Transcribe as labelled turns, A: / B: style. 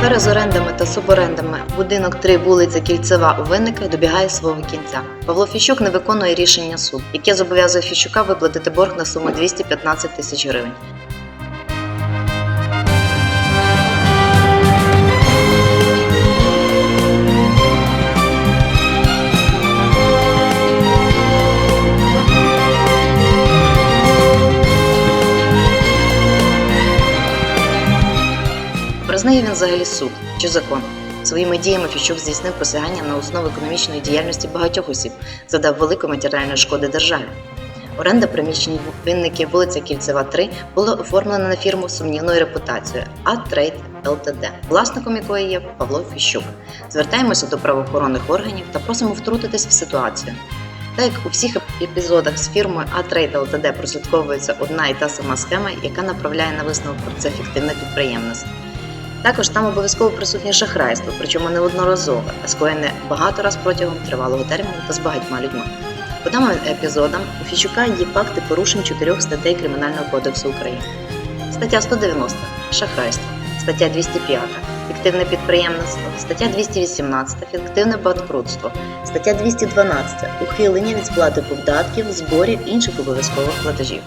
A: Афера з орендами та суборендами будинок 3 вулиця Кільцева у Винника добігає свого кінця. Павло Фіщук не виконує рішення суду, яке зобов'язує Фіщука виплатити борг на суму 215 тисяч гривень. Признає він взагалі суд чи закон. Своїми діями Фіщук здійснив посягання на основу економічної діяльності багатьох осіб, задав велику матеріальну шкоди державі. Оренда приміщень винники вулиця Кільцева 3 було оформлено на фірму сумнівною репутацією «А-Трейд ЛТД, власником якої є Павло Фіщук. Звертаємося до правоохоронних органів та просимо втрутитись в ситуацію. Так як у всіх епізодах з фірмою А-Трейд ЛТД прослідковується одна і та сама схема, яка направляє на висновок про це фіктивне підприємництво. Також там обов'язково присутнє шахрайство, причому не одноразове, а скоєне багато раз протягом тривалого терміну та з багатьма людьми. По даним епізодам у Фічука є факти порушень чотирьох статей Кримінального кодексу України. Стаття 190 шахрайство, стаття 205 фіктивне підприємництво, стаття 218 фіктивне банкрутство, стаття 212 ухилення від сплати податків, зборів інших обов'язкових платежів.